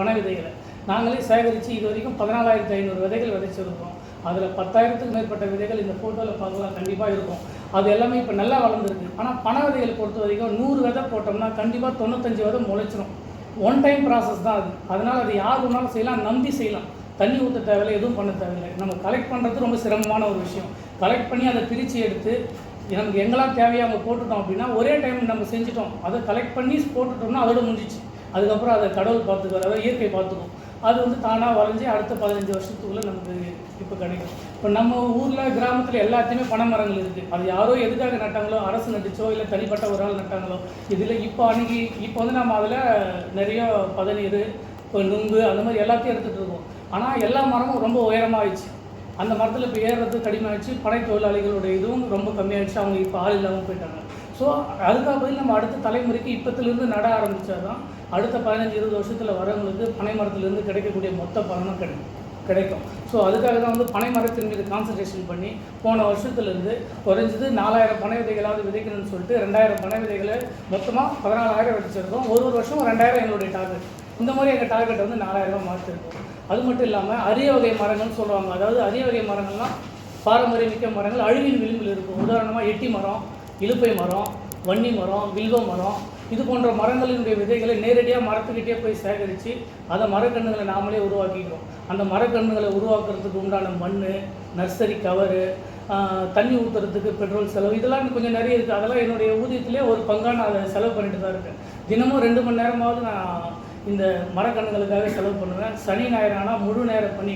பண விதைகளை நாங்களே சேகரித்து இது வரைக்கும் பதினாலாயிரத்தி ஐநூறு விதைகள் விதைச்சிருக்கோம். அதில் பத்தாயிரத்துக்கு மேற்பட்ட விதைகள் இந்த ஃபோட்டோவில் பார்க்கலாம் கண்டிப்பாக இருக்கும். அது எல்லாமே இப்போ நல்லா வளர்ந்துருக்கு. ஆனால் பண விதைகளை பொறுத்த வரைக்கும் நூறு விதை போட்டோம்னா கண்டிப்பாக தொண்ணூத்தஞ்சு விதை முளைச்சிரும். ஒன் டைம் ப்ராசஸ் தான் அது. அதனால் அது யார் வேணாலும் செய்யலாம் நம்பி செய்யலாம். தண்ணி ஊற்ற தேவையில்லை எதுவும் பண்ண தேவையில்லை. நம்ம கலெக்ட் பண்ணுறது ரொம்ப சிரமமான ஒரு விஷயம். கலெக்ட் பண்ணி அதை பிரித்து எடுத்து நமக்கு எங்கெல்லாம் தேவையோ அவங்க போட்டுட்டோம் அப்படின்னா ஒரே டைம் நம்ம செஞ்சுட்டோம். அதை கலெக்ட் பண்ணி போட்டுட்டோம்னா அதோட முடிஞ்சிச்சு. அதுக்கப்புறம் அதை கடவுள் பார்த்துக்குவார் அதாவது இயற்கை பார்த்துக்கும். அது வந்து தானாக வளைஞ்சி அடுத்த பதினஞ்சு வருஷத்துக்குள்ளே நமக்கு இப்போ கிடைக்கும். இப்போ நம்ம ஊரில் கிராமத்தில் எல்லாத்தையுமே பனை மரங்கள் இருக்குது அது யாரோ எதுக்காக நட்டாங்களோ அரசு நட்டுச்சோ இல்லை தனிப்பட்ட ஒரு ஆள் நட்டாங்களோ இதில் இப்போ அன்றைக்கி இப்போ வந்து நம்ம அதில் நிறைய பதநீர் இப்போ நுங்கு அந்த மாதிரி எல்லாத்தையும் எடுத்துகிட்டு இருக்கோம். ஆனால் எல்லா மரமும் ரொம்ப உயரமாக ஆயிடுச்சு. அந்த மரத்தில் இப்போ ஏறுறது கடினமாகிடுச்சு படை தொழிலாளிகளோட இதுவும் ரொம்ப கம்மியாகிடுச்சு அவங்க இப்போ ஆள் இல்லாமல் போயிட்டாங்க. ஸோ அதுக்காக பதில் நம்ம அடுத்த தலைமுறைக்கு இப்போத்துலேருந்து நட ஆரம்பித்தா தான் அடுத்த பதினஞ்சு இருபது வருஷத்தில் வரவங்களுக்கு பனை மரத்துலேருந்து கிடைக்கக்கூடிய மொத்த பலனும் கிடைக்கும் கிடைக்கும். ஸோ அதுக்காக தான் வந்து பனை மரத்தின் மீது கான்சன்ட்ரேஷன் பண்ணி போன வருஷத்துலேருந்து குறைஞ்சது நாலாயிரம் பனை விதைகளாவது விதைக்கணும்னு சொல்லிட்டு ரெண்டாயிரம் பனை விதைகளை மொத்தமாக பதினாலாயிரம் விதைச்சிருக்கோம் ஒரு ஒரு வருஷம் ரெண்டாயிரம் எங்களுடைய டார்கெட் இந்த மாதிரி எங்கள் டார்கெட்டை வந்து நாலாயிரரூபா மாற்றிருக்கோம் அது மட்டும் இல்லாமல் அரிய வகை மரங்கள்னு சொல்லுவாங்க. அதாவது அரிய வகை மரங்கள்லாம் பாரம்பரிய மிக்க மரங்கள் அழிவின் விளிம்பில் இருக்கும். உதாரணமாக எட்டி மரம் இலுப்பை மரம் வன்னி மரம் வில்வ மரம் இது போன்ற மரங்களினுடைய விதைகளை நேரடியாக மரத்துக்கிட்டே போய் சேகரித்து அதை மரக்கன்றுகளை நாமளே உருவாக்கிக்கிறோம். அந்த மரக்கன்றுகளை உருவாக்குறதுக்கு உண்டான மண் நர்சரி கவரு தண்ணி ஊற்றுறதுக்கு பெட்ரோல் செலவு இதெல்லாம் கொஞ்சம் நிறைய இருக்குது அதெல்லாம் என்னுடைய ஊதியத்திலே ஒரு பங்காக நான் அதை செலவு பண்ணிட்டு தான் இருக்கேன். தினமும் ரெண்டு மணி நேரமாவது நான் இந்த மரக்கன்றுகளுக்காக செலவு பண்ணுவேன். சனி ஞாயிறு ஆனால் முழு நேரம் பண்ணி